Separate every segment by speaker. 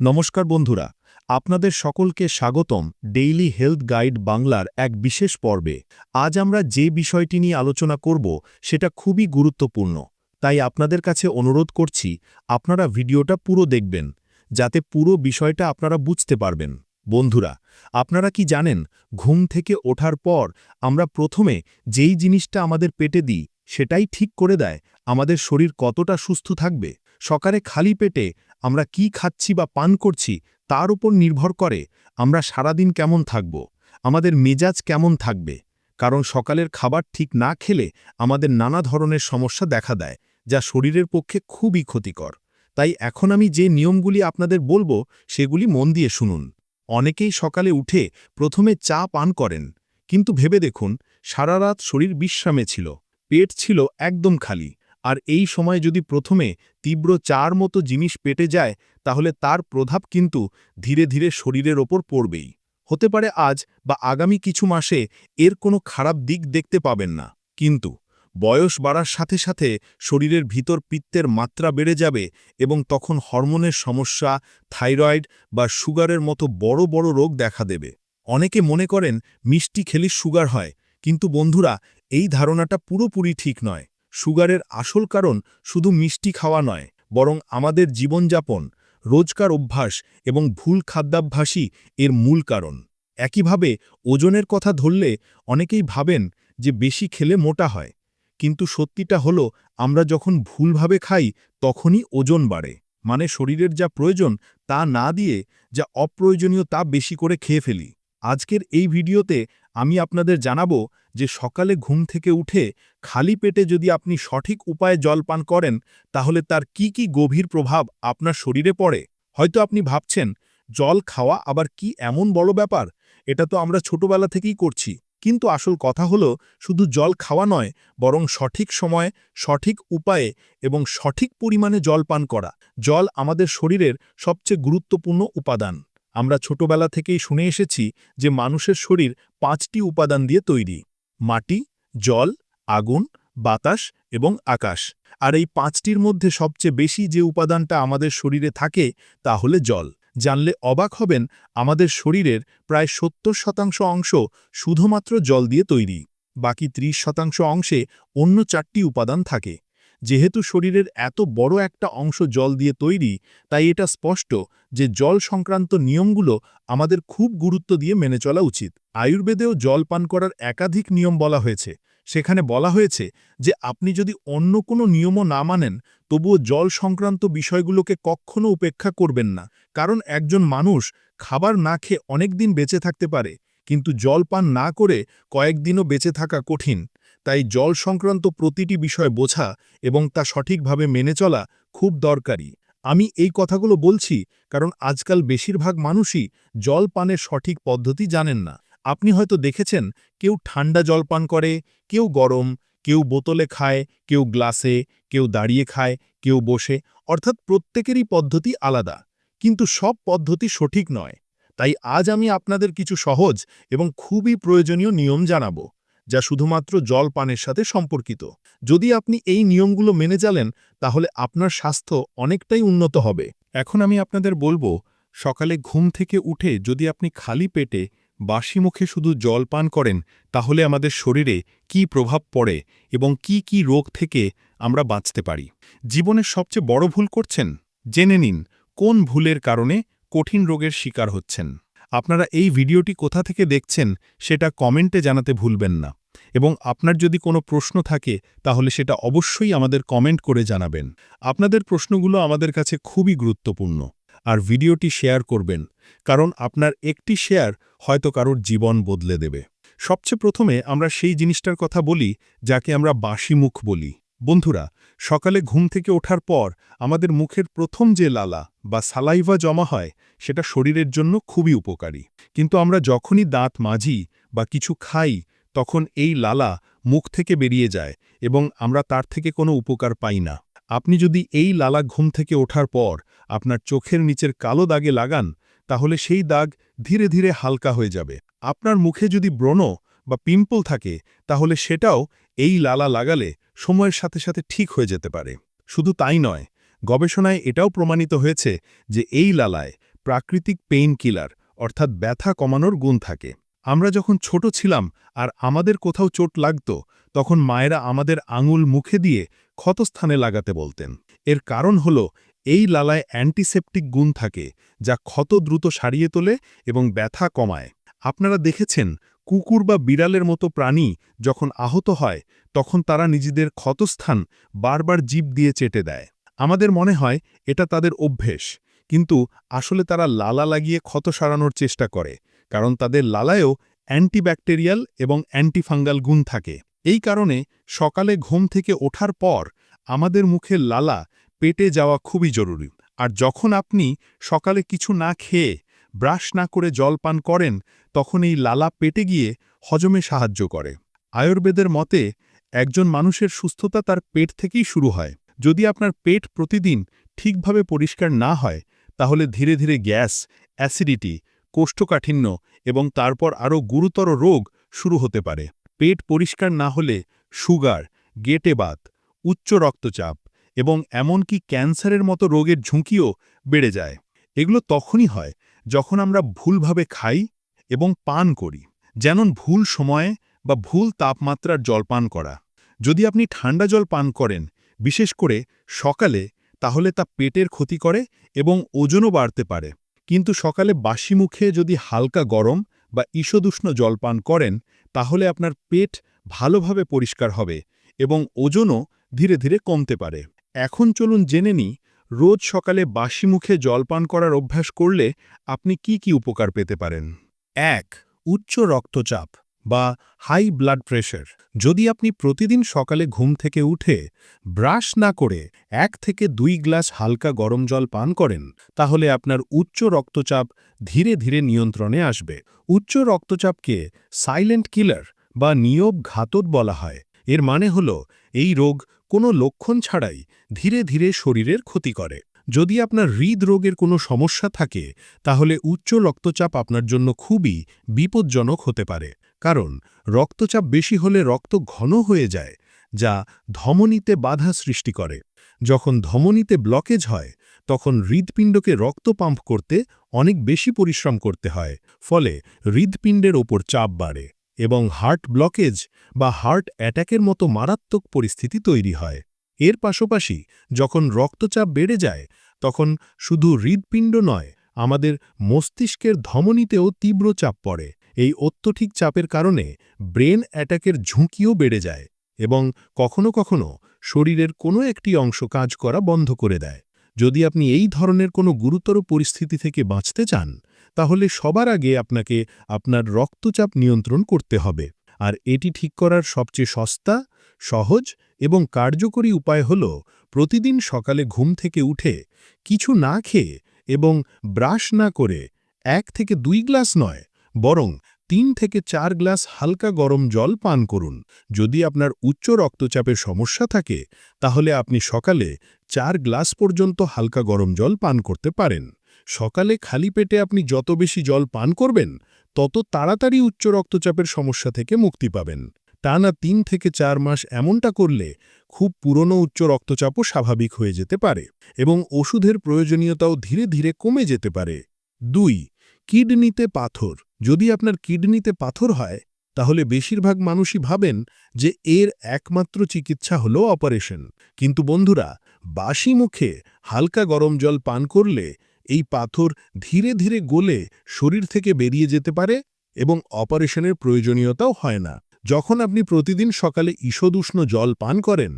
Speaker 1: নমস্কার বন্ধুরা, আপনাদের সকলকে স্বাগতম ডেইলি হেলথ গাইড বাংলার এক বিশেষ পর্বে। আজ আমরা যে বিষয়টি নিয়ে আলোচনা করব, সেটা খুবই গুরুত্বপূর্ণ। তাই আপনাদের কাছে অনুরোধ করছি, আপনারা ভিডিওটা পুরো দেখবেন, যাতে পুরো বিষয়টা আপনারা বুঝতে পারবেন। বন্ধুরা, আপনারা কি জানেন, ঘুম থেকে ওঠার পর আমরা প্রথমে যেই জিনিসটা আমাদের পেটে দিই, সেটাই ঠিক করে দেয়, আমাদের শরীর কতটা সুস্থ থাকবে? সকালে খালি পেটে আমরা কি খাচ্ছি বা পান করছি তার উপর নির্ভর করে আমরা সারাদিন কেমন থাকব, আমাদের মেজাজ কেমন থাকবে। কারণ সকালের খাবার ঠিক না খেলে আমাদের নানা ধরনের সমস্যা দেখা দেয়, যা শরীরের পক্ষে খুবই ক্ষতিকর। তাই এখন আমি যে নিয়মগুলি আপনাদের বলব, সেগুলি মন দিয়ে শুনুন। অনেকেই সকালে উঠে প্রথমে চা পান করেন, কিন্তু ভেবে দেখুন, সারা রাত শরীর বিশ্রামে ছিল, পেট ছিল একদম খালি। আর এই সময় যদি প্রথমে তীব্র চার মতো জিনিস পেটে যায়, তাহলে তার প্রভাব কিন্তু ধীরে ধীরে শরীরের ওপর পড়বেই। হতে পারে আজ বা আগামী কিছু মাসে এর কোনো খারাপ দিক দেখতে পাবেন না। কিন্তু বয়স বাড়ার সাথে সাথে শরীরের ভিতর পিত্তের মাত্রা বেড়ে যাবে এবং তখন হরমোনের সমস্যা, থাইরয়েড বা সুগারের মতো বড় বড় রোগ দেখা দেবে। অনেকে মনে করেন মিষ্টি খেলি সুগার হয়, কিন্তু বন্ধুরা, এই ধারণাটা পুরোপুরি ঠিক নয়। সুগারের আসল কারণ শুধু মিষ্টি খাওয়া নয়, বরং আমাদের জীবনযাপন, রোজকার অভ্যাস এবং ভুল খাদ্যাভ্যাসই এর মূল কারণ। একইভাবে ওজনের কথা ধরলে অনেকেই ভাবেন যে বেশি খেলে মোটা হয়, কিন্তু সত্যিটা হলো আমরা যখন ভুলভাবে খাই তখনই ওজন বাড়ে মানে শরীরের যা প্রয়োজন তা না দিয়ে যা অপ্রয়োজনীয় তা বেশি করে খেয়ে ফেলি। আজকের এই ভিডিওতে আমি আপনাদের জানাব যে সকালে ঘুম থেকে উঠে খালি পেটে যদি আপনি সঠিক উপায়ে জল পান করেন, তাহলে তার কি কি গভীর প্রভাব আপনার শরীরে পড়ে? হয়তো আপনি ভাবছেন, জল খাওয়া আবার কি এমন বড় ব্যাপার? এটা তো আমরা ছোটবেলা থেকেই করছি। কিন্তু আসল কথা হলো, শুধু জল খাওয়া নয়, বরং সঠিক সময়ে, সঠিক উপায়ে এবং সঠিক পরিমাণে জল পান করা। জল আমাদের শরীরের সবচেয়ে গুরুত্বপূর্ণ উপাদান। আমরা ছোটবেলা থেকেই শুনে এসেছি যে মানুষের শরীর পাঁচটি উপাদান দিয়ে তৈরি, মাটি, জল, আগুন, বাতাস এবং আকাশ। আর এই পাঁচটির মধ্যে সবচেয়ে বেশি যে উপাদানটা আমাদের শরীরে থাকে তা হলে জল। জানলে অবাক হবেন, আমাদের শরীরের প্রায় সত্তর শতাংশ অংশ শুধুমাত্র জল দিয়ে তৈরি, বাকি ৩০ শতাংশ অংশে অন্য চারটি উপাদান থাকে। যেহেতু শরীরের এত বড় একটা অংশ জল দিয়ে তৈরি, তাই এটা স্পষ্ট যে জল সংক্রান্ত নিয়মগুলো আমাদের খুব গুরুত্ব দিয়ে মেনে চলা উচিত। আয়ুর্বেদেও জল পান করার একাধিক নিয়ম বলা হয়েছে। সেখানে বলা হয়েছে যে আপনি যদি অন্য কোনো নিয়মও না মানেন, তবুও জল সংক্রান্ত বিষয়গুলোকে কখনো উপেক্ষা করবেন না। কারণ একজন মানুষ খাবার না খেয়ে অনেক দিন বেঁচে থাকতে পারে, কিন্তু জল পান না করে কয়েকদিনও বেঁচে থাকা কঠিন। তাই জল সংক্রান্ত প্রতিটি বিষয় বোঝা এবং তা সঠিকভাবে মেনে চলা খুব দরকারি। আমি এই কথাগুলো বলছি কারণ আজকাল বেশিরভাগ মানুষই জল পানের সঠিক পদ্ধতি জানেন না। আপনি হয়তো দেখেছেন, কেউ ঠান্ডা জল পান করে, কেউ গরম, কেউ বোতলে খায়, কেউ গ্লাসে, কেউ দাঁড়িয়ে খায়, কেউ বসে, অর্থাৎ প্রত্যেকেরই পদ্ধতি আলাদা। কিন্তু সব পদ্ধতি সঠিক নয়। তাই আজ আমি আপনাদের কিছু সহজ এবং খুবই প্রয়োজনীয় নিয়ম জানাব। যা শুধুমাত্র জল পানের সাথে সম্পর্কিত। যদি আপনি এই নিয়মগুলো মেনে চলেন, তাহলে আপনার স্বাস্থ্য অনেকটাই উন্নত হবে। এখন আমি আপনাদের বলব, সকালে ঘুম থেকে উঠে যদি আপনি খালি পেটে বাসি মুখে শুধু জল পান করেন, তাহলে আমাদের শরীরে কি প্রভাব পড়ে এবং কি কি রোগ থেকে আমরা বাঁচতে পারি? জীবনের সবচেয়ে বড় ভুল করছেন? জেনে নিন, কোন ভুলের কারণে কঠিন রোগের শিকার হচ্ছেন? আপনারা এই ভিডিওটি কোথা থেকে দেখছেন সেটা কমেন্টে জানাতে ভুলবেন না। এবং আপনার যদি কোনো প্রশ্ন থাকে, তাহলে সেটা অবশ্যই আমাদের কমেন্ট করে জানাবেন। আপনাদের প্রশ্নগুলো আমাদের কাছে খুবই গুরুত্বপূর্ণ। আর ভিডিওটি শেয়ার করবেন, কারণ আপনার একটি শেয়ার হয়তো কারোর জীবন বদলে দেবে। সবচেয়ে প্রথমে আমরা সেই জিনিসটার কথা বলি, যাকে আমরা বাসি মুখ বলি। বন্ধুরা, সকালে ঘুম থেকে ওঠার পর আমাদের মুখের প্রথম যে লালা বা সালাইভা জমা হয়, সেটা শরীরের জন্য খুবই উপকারী। কিন্তু আমরা যখনই দাঁত মাজি বা কিছু খাই, তখন এই লালা মুখ থেকে বেরিয়ে যায় এবং আমরা তার থেকে কোনো উপকার পাই না। আপনি যদি এই লালা ঘুম থেকে ওঠার পর আপনার চোখের নিচের কালো দাগে লাগান, তাহলে সেই দাগ ধীরে ধীরে হালকা হয়ে যাবে। আপনার মুখে যদি ব্রণ বা পিম্পল থাকে, তাহলে সেটাও এই লালা লাগালে সময়ের সাথে সাথে ঠিক হয়ে যেতে পারে। শুধু তাই নয়, গবেষণায় এটাও প্রমাণিত হয়েছে যে এই লালায় প্রাকৃতিক পেইন কিলার, অর্থাৎ ব্যথা কমানোর গুণ থাকে। আমরা যখন ছোট ছিলাম আর আমাদের কোথাও চোট লাগত, তখন মায়েরা আমাদের আঙুল মুখে দিয়ে ক্ষতস্থানে লাগাতে বলতেন। এর কারণ হল, এই লালায় অ্যান্টিসেপটিক গুণ থাকে, যা ক্ষত দ্রুত সারিয়ে তোলে এবং ব্যথা কমায়। আপনারা দেখেছেন কুকুর বা বিড়ালের মতো প্রাণী যখন আহত হয়, তখন তারা নিজেদের ক্ষতস্থান বারবার জীব দিয়ে চেটে দেয়। আমাদের মনে হয় এটা তাদের অভ্যেস, কিন্তু আসলে তারা লালা লাগিয়ে ক্ষত সারানোর চেষ্টা করে, কারণ তাদের লালায়ও অ্যান্টিব্যাকটেরিয়াল এবং অ্যান্টিফাঙ্গাল গুণ থাকে। এই কারণে সকালে ঘুম থেকে ওঠার পর আমাদের মুখে লালা পেটে যাওয়া খুবই জরুরি। আর যখন আপনি সকালে কিছু না খেয়ে ব্রাশ না করে জল পান করেন তখন এই লালা পেটে গিয়ে হজমে সাহায্য করে। আয়ুর্বেদের মতে, একজন মানুষের সুস্থতা তার পেট থেকেই শুরু হয়। যদি আপনার পেট প্রতিদিন ঠিকভাবে পরিষ্কার না হয়, তাহলে ধীরে ধীরে গ্যাস, অ্যাসিডিটি, কোষ্ঠকাঠিন্য এবং তারপর আরও গুরুতর রোগ শুরু হতে পারে। পেট পরিষ্কার না হলে সুগার গেটেবাত উচ্চ রক্তচাপ এবং এমনকি ক্যান্সারের মতো রোগের ঝুঁকিও বেড়ে যায়। এগুলো তখনই হয় যখন আমরা ভুলভাবে খাই এবং পান করি, যেমন ভুল সময়ে বা ভুল তাপমাত্রার জল পান করা। যদি আপনি ঠান্ডা জল পান করেন, বিশেষ করে সকালে, তাহলে তা পেটের ক্ষতি করে এবং ওজনও বাড়তে পারে। কিন্তু সকালে বাসি মুখে যদি হালকা গরম বা ঈষদুষ্ণ জল পান করেন, তাহলে আপনার পেট ভালোভাবে পরিষ্কার হবে এবং ওজনও ধীরে ধীরে কমতে পারে। এখন চলুন জেনে নিই, রোজ সকালে বাসি মুখে জল পান করার অভ্যাস করলে আপনি কি কি উপকার পেতে পারেন। এক, উচ্চ রক্তচাপ বা হাই ব্লাড প্রেশার যদি আপনি প্রতিদিন সকালে ঘুম থেকে উঠে ব্রাশ না করে এক থেকে দুই গ্লাস হালকা গরম জল পান করেন, তাহলে আপনার উচ্চ রক্তচাপ ধীরে ধীরে নিয়ন্ত্রণে আসবে। উচ্চ রক্তচাপকে সাইলেন্ট কিলার বা নিয়ব ঘাতক বলা হয়। এর মানে হল, এই রোগ কোনো লক্ষণ ছাড়াই ধীরে ধীরে শরীরের ক্ষতি করে। যদি আপনার হৃদরোগের কোনো সমস্যা থাকে, তাহলে উচ্চ রক্তচাপ আপনার জন্য খুবই বিপজ্জনক হতে পারে। কারণ, রক্তচাপ বেশি হলে রক্ত ঘন হয়ে যায়, যা ধমনীতে বাধা সৃষ্টি করে। যখন ধমনীতে ব্লকেজ হয়, তখন হৃদপিণ্ডকে রক্ত পাম্প করতে অনেক বেশি পরিশ্রম করতে হয়, ফলে হৃদপিণ্ডের ওপর চাপ বাড়ে এবং হার্ট ব্লকেজ বা হার্ট অ্যাট্যাকের মতো মারাত্মক পরিস্থিতি তৈরি হয়। এর পাশাপাশি যখন রক্তচাপ বেড়ে যায়, তখন শুধু হৃদপিণ্ড নয়, আমাদের মস্তিষ্কের ধমনীতেও তীব্র চাপ পড়ে। এই অত্যধিক চাপের কারণে ব্রেন অ্যাটাকের ঝুঁকিও বেড়ে যায় এবং কখনো কখনো শরীরের কোনো একটি অংশ কাজ করা বন্ধ করে দেয়। যদি আপনি এই ধরনের কোনো গুরুতর পরিস্থিতি থেকে বাঁচতে চান, তাহলে সবার আগে আপনাকে আপনার রক্তচাপ নিয়ন্ত্রণ করতে হবে। আর এটি ঠিক করার সবচেয়ে সস্তা সহজ এবং কার্যকরী উপায় হল প্রতিদিন সকালে ঘুম থেকে উঠে কিছু না খেয়ে এবং ব্রাশ না করে এক থেকে দুই গ্লাস নয়, বরং তিন থেকে চার গ্লাস হালকা গরম জল পান করুন। যদি আপনার উচ্চ রক্তচাপের সমস্যা থাকে, তাহলে আপনি সকালে চার গ্লাস পর্যন্ত হালকা গরম জল পান করতে পারেন। সকালে খালি পেটে আপনি যত বেশি জল পান করবেন, তত তাড়াতাড়ি উচ্চ রক্তচাপের সমস্যা থেকে মুক্তি পাবেন। টানা তিন থেকে চার মাস এমনটা করলে খুব পুরনো উচ্চ রক্তচাপও স্বাভাবিক হয়ে যেতে পারে এবং ওষুধের প্রয়োজনীয়তাও ধীরে ধীরে কমে যেতে পারে। দুই, কিডনিতে পাথর। যদি আপনার কিডনিতে পাথর হয়, তাহলে বেশিরভাগ মানুষই ভাবেন যে এর একমাত্র চিকিৎসা হল অপারেশন। কিন্তু বন্ধুরা, বাসি মুখে হালকা গরম জল পান করলে এই পাথর ধীরে ধীরে গলে শরীর থেকে বেরিয়ে যেতে পারে এবং অপারেশনের প্রয়োজনীয়তাও হয় না। যখন আপনি প্রতিদিন সকালে ঈষদুষ্ণ জল পান করেন,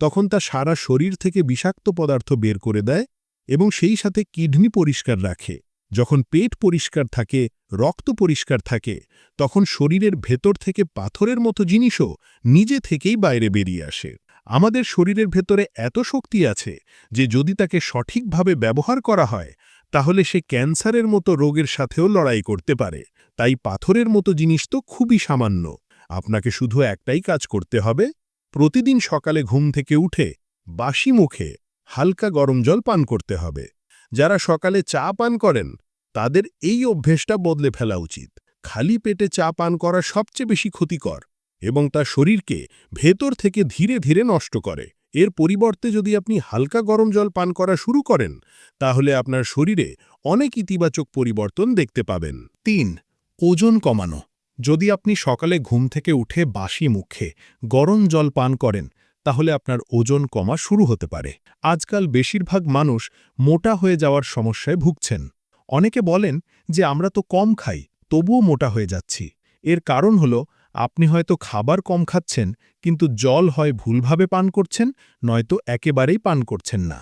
Speaker 1: তখন তা সারা শরীর থেকে বিষাক্ত পদার্থ বের করে দেয় এবং সেই সাথে কিডনি পরিষ্কার রাখে। যখন পেট পরিষ্কার থাকে, রক্ত পরিষ্কার থাকে, তখন শরীরের ভেতর থেকে পাথরের মতো জিনিসও নিজে থেকেই বাইরে বেরিয়ে আসে। আমাদের শরীরের ভেতরে এত শক্তি আছে যে যদি তাকে সঠিকভাবে ব্যবহার করা হয়, তাহলে সে ক্যান্সারের মতো রোগের সাথেও লড়াই করতে পারে। তাই পাথরের মতো জিনিস তো খুবই সামান্য। আপনাকে শুধু একটাই কাজ করতে হবে, প্রতিদিন সকালে ঘুম থেকে উঠে বাসি মুখে হালকা গরম জল পান করতে হবে। যারা সকালে চা পান করেন, তাদের এই অভ্যেসটা বদলে ফেলা উচিত। খালি পেটে চা পান করা সবচেয়ে বেশি ক্ষতিকর এবং তা শরীরকে ভেতর থেকে ধীরে ধীরে নষ্ট করে।
Speaker 2: এর পরিবর্তে যদি আপনি হালকা গরম জল পান করা শুরু করেন, তাহলে আপনার শরীরে অনেক ইতিবাচক পরিবর্তন দেখতে পাবেন।
Speaker 1: তিন, ওজন কমানো। যদি আপনি সকালে ঘুম থেকে উঠে বাসি মুখে গরম জল পান করেন, তাহলে আপনার ওজন কমা শুরু হতে পারে। আজকাল বেশিরভাগ মানুষ মোটা হয়ে যাওয়ার সমস্যায় ভুগছেন। অনেকে বলেন যে, আমরা তো কম খাই, তবুও মোটা হয়ে যাচ্ছি। এর কারণ হল, আপনি হয়তো খাবার কম খাচ্ছেন, কিন্তু জল হয় ভুলভাবে পান করছেন, নয়তো একেবারেই পান করছেন না।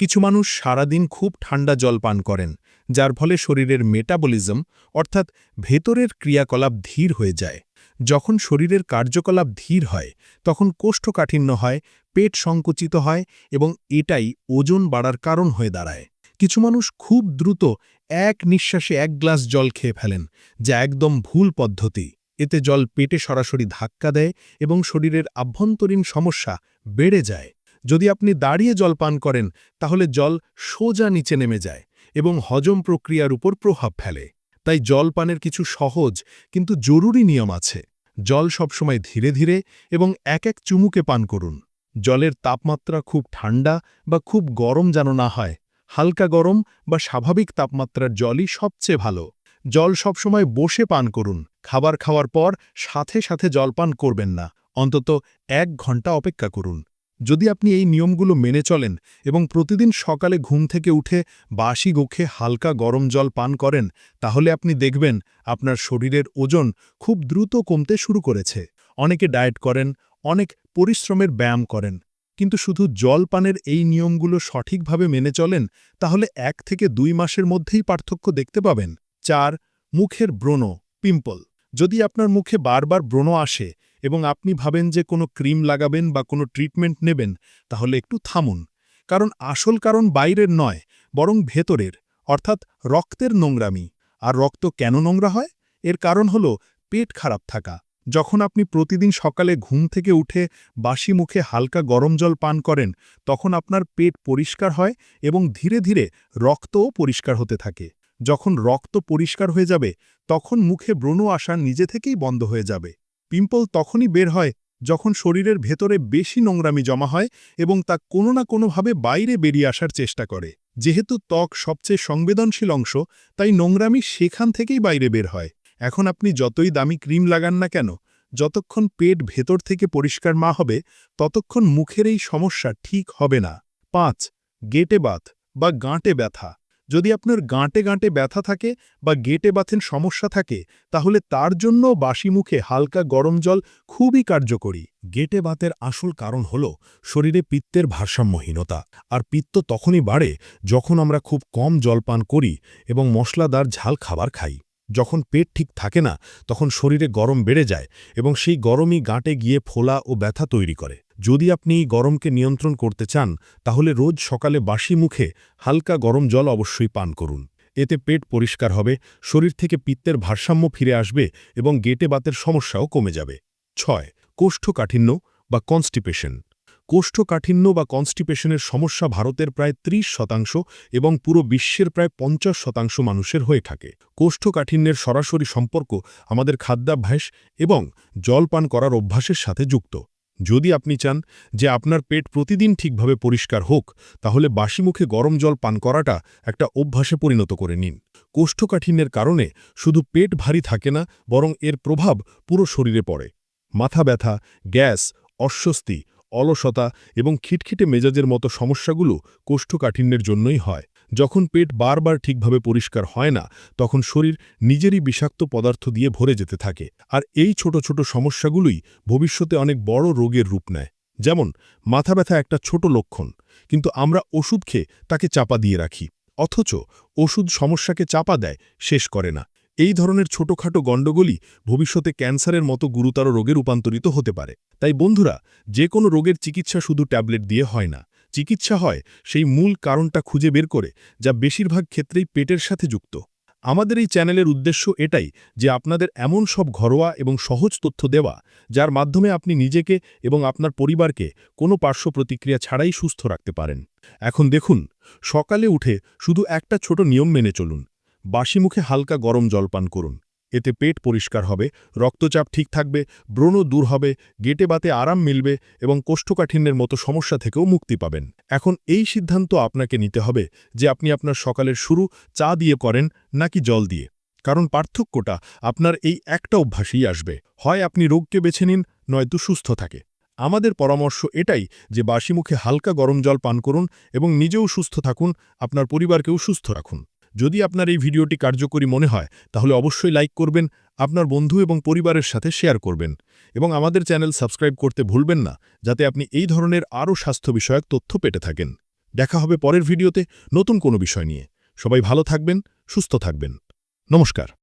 Speaker 1: কিছু মানুষ সারাদিন খুব ঠান্ডা জল পান করেন যার ফলে শরীরের মেটাবলিজম অর্থাৎ ভেতরের ক্রিয়াকলাপ ধীর হয়ে যায়। যখন শরীরের কার্যকলাপ ধীর হয়, তখন কোষ্ঠকাঠিন্য হয়, পেট সংকুচিত হয় এবং এটাই ওজন বাড়ার কারণ হয়ে দাঁড়ায়। কিছু মানুষ খুব দ্রুত এক নিঃশ্বাসে এক গ্লাস জল খেয়ে ফেলেন, যা একদম ভুল পদ্ধতি। এতে জল পেটে সরাসরি ধাক্কা দেয় এবং শরীরের আভ্যন্তরীণ সমস্যা বেড়ে যায়। যদি আপনি দাঁড়িয়ে জল পান করেন, তাহলে জল সোজা নিচে নেমে যায়। এবং হজম প্রক্রিয়ার উপর প্রভাব ফেলে। তাই জল পানের কিছু সহজ কিন্তু জরুরি নিয়ম আছে। জল সবসময় ধীরে ধীরে এবং এক এক চুমুকে পান করুন। জলের তাপমাত্রা খুব ঠান্ডা বা খুব গরম যেন না হয়। হালকা গরম বা স্বাভাবিক তাপমাত্রার জলই সবচেয়ে ভালো। জল সবসময় বসে পান করুন। খাবার খাওয়ার পর সাথে সাথে জল পান করবেন না। অন্তত এক ঘণ্টা অপেক্ষা করুন। যদি আপনি এই নিয়মগুলো মেনে চলেন এবং প্রতিদিন সকালে ঘুম থেকে উঠে বাসি গোখে হালকা গরম জল পান করেন, তাহলে আপনি দেখবেন আপনার শরীরের ওজন খুব দ্রুত কমতে শুরু করেছে। অনেকে ডায়েট করেন, অনেক পরিশ্রমের ব্যায়াম করেন, কিন্তু শুধু জল পানের এই নিয়মগুলো সঠিকভাবে মেনে চলেন, তাহলে এক থেকে দুই মাসের মধ্যেই পার্থক্য দেখতে পাবেন। চার, মুখের ব্রণ, পিম্পল। যদি আপনার মুখে বারবার ব্রণ আসে এবং আপনি ভাবেন যে কোনো ক্রিম লাগাবেন বা কোনো ট্রিটমেন্ট নেবেন, তাহলে একটু থামুন। কারণ আসল কারণ বাইরের নয়, বরং ভেতরের, অর্থাৎ রক্তের নোংরামি। আর রক্ত কেন নোংরা হয়? এর কারণ হল পেট খারাপ থাকা। যখন আপনি প্রতিদিন সকালে ঘুম থেকে উঠে বাসি মুখে হালকা গরম জল পান করেন, তখন আপনার পেট পরিষ্কার হয় এবং ধীরে ধীরে রক্তও পরিষ্কার হতে থাকে। যখন রক্ত পরিষ্কার হয়ে যাবে, তখন মুখে ব্রণ আসা নিজে থেকেই বন্ধ হয়ে যাবে। পিম্পল তখনই বের হয় যখন শরীরের ভেতরে বেশি নোংরামি জমা হয় এবং তা কোনো না কোনোভাবে বাইরে বেরিয়ে আসার চেষ্টা করে। যেহেতু ত্বক সবচেয়ে সংবেদনশীল অংশ, তাই নোংরামি সেখান থেকেই বাইরে বের হয়। এখন আপনি যতই দামি ক্রিম লাগান না কেন, যতক্ষণ পেট ভেতর থেকে পরিষ্কার মা হবে, ততক্ষণ মুখের এই সমস্যা ঠিক হবে না। পাঁচ, গেটে বাত বা গাঁটে ব্যথা। যদি আপনার গাঁটে গাঁটে ব্যথা থাকে বা গেটে বাথেন সমস্যা থাকে, তাহলে তার জন্য বাসি মুখে হালকা গরম জল খুবই কার্যকরী। গেটে বাতের আসল কারণ হল শরীরে পিত্তের ভারসাম্যহীনতা, আর পিত্ত তখনই বাড়ে যখন আমরা খুব কম জল পান করি এবং মশলাদার ঝাল খাবার খাই। যখন পেট ঠিক থাকে না, তখন শরীরে গরম বেড়ে যায় এবং সেই গরমই গাঁটে গিয়ে ফোলা ও ব্যথা তৈরি করে। যদি আপনি এই গরমকে নিয়ন্ত্রণ করতে চান, তাহলে রোজ সকালে বাসি মুখে হালকা গরম জল অবশ্যই পান করুন। এতে পেট পরিষ্কার হবে, শরীর থেকে পিত্তের ভারসাম্য ফিরে আসবে এবং গেটে বাতের সমস্যাও কমে যাবে। ছয়, কোষ্ঠকাঠিন্য বা কনস্টিপেশন। কোষ্ঠকাঠিন্য বা কনস্টিপেশনের সমস্যা ভারতের প্রায় ৩০ শতাংশ এবং পুরো বিশ্বের প্রায় পঞ্চাশ শতাংশ মানুষের হয়ে থাকে। কোষ্ঠকাঠিন্যের সরাসরি সম্পর্ক আমাদের খাদ্যাভ্যাস এবং জল পান করার অভ্যাসের সাথে যুক্ত। যদি আপনি চান যে আপনার পেট প্রতিদিন ঠিকভাবে পরিষ্কার হোক, তাহলে বাসি মুখে গরম জল পান করাটা একটা অভ্যাসে পরিণত করে নিন। কোষ্ঠকাঠিন্যের কারণে শুধু পেট ভারী থাকে না, বরং এর প্রভাব পুরো শরীরে পড়ে। মাথা ব্যথা, গ্যাস, অস্বস্তি, অলসতা এবং খিটখিটে মেজাজের মতো সমস্যাগুলো কোষ্ঠকাঠিন্যের জন্যই হয়। যখন পেট বারবার ঠিকভাবে পরিষ্কার হয় না, তখন শরীর নিজেরই বিষাক্ত পদার্থ দিয়ে ভরে যেতে থাকে। আর এই ছোট ছোট সমস্যাগুলোই ভবিষ্যতে অনেক বড় রোগের রূপ নেয়। যেমন, মাথা ব্যথা একটা ছোট লক্ষণ, কিন্তু আমরা ওষুধ খেয়ে তাকে চাপা দিয়ে রাখি। অথচ ওষুধ সমস্যাকে চাপা দেয়, শেষ করে না। এই ধরনের ছোটখাটো গণ্ডগোলই ভবিষ্যতে ক্যান্সারের মতো গুরুতর রোগে রূপান্তরিত হতে পারে। তাই বন্ধুরা যে কোনো রোগের চিকিৎসা শুধু ট্যাবলেট দিয়ে হয় না। চিকিৎসা হয়, সেই মূল কারণটা খুঁজে বের করে, যা বেশিরভাগ ক্ষেত্রেই পেটের সাথে যুক্ত। আমাদের এই চ্যানেলের উদ্দেশ্য এটাই যে আপনাদের এমন সব ঘরোয়া এবং সহজ তথ্য দেওয়া, যার মাধ্যমে আপনি নিজেকে এবং আপনার পরিবারকে কোনো পার্শ্ব প্রতিক্রিয়া ছাড়াই সুস্থ রাখতে পারেন। এখন দেখুন, সকালে উঠে শুধু একটা ছোট নিয়ম মেনে চলুন। বাসি মুখে হালকা গরম জল পান করুন।
Speaker 2: এতে পেট পরিষ্কার হবে, রক্তচাপ ঠিক থাকবে ব্রণ দূর হবে, গেটে বাতে আরাম মিলবে এবং কোষ্ঠকাঠিন্যের মতো সমস্যা থেকেও মুক্তি পাবেন। এখন এই সিদ্ধান্ত আপনাকে নিতে হবে যে আপনি আপনার সকালের শুরু চা দিয়ে করেন নাকি জল দিয়ে। কারণ পার্থক্যটা আপনার এই একটা অভ্যাসেই আসবে। হয় আপনি রোগকে বেছে নিন, নয়তো সুস্থ থাকে। আমাদের পরামর্শ এটাই যে বাসি মুখে হালকা গরম জল পান করুন এবং নিজেও সুস্থ থাকুন, আপনার পরিবারকেও সুস্থ রাখুন। যদি আপনার এই ভিডিওটি কার্যকরী মনে হয়, তাহলে অবশ্যই লাইক করবেন, আপনার বন্ধু এবং পরিবারের সাথে শেয়ার করবেন। এবং আমাদের চ্যানেল সাবস্ক্রাইব করতে ভুলবেন না, যাতে আপনি এই ধরনের আরও স্বাস্থ্য বিষয়ক তথ্য পেতে থাকেন। দেখা হবে পরের ভিডিওতে নতুন কোনো বিষয় নিয়ে। সবাই ভালো থাকবেন, সুস্থ থাকবেন। নমস্কার।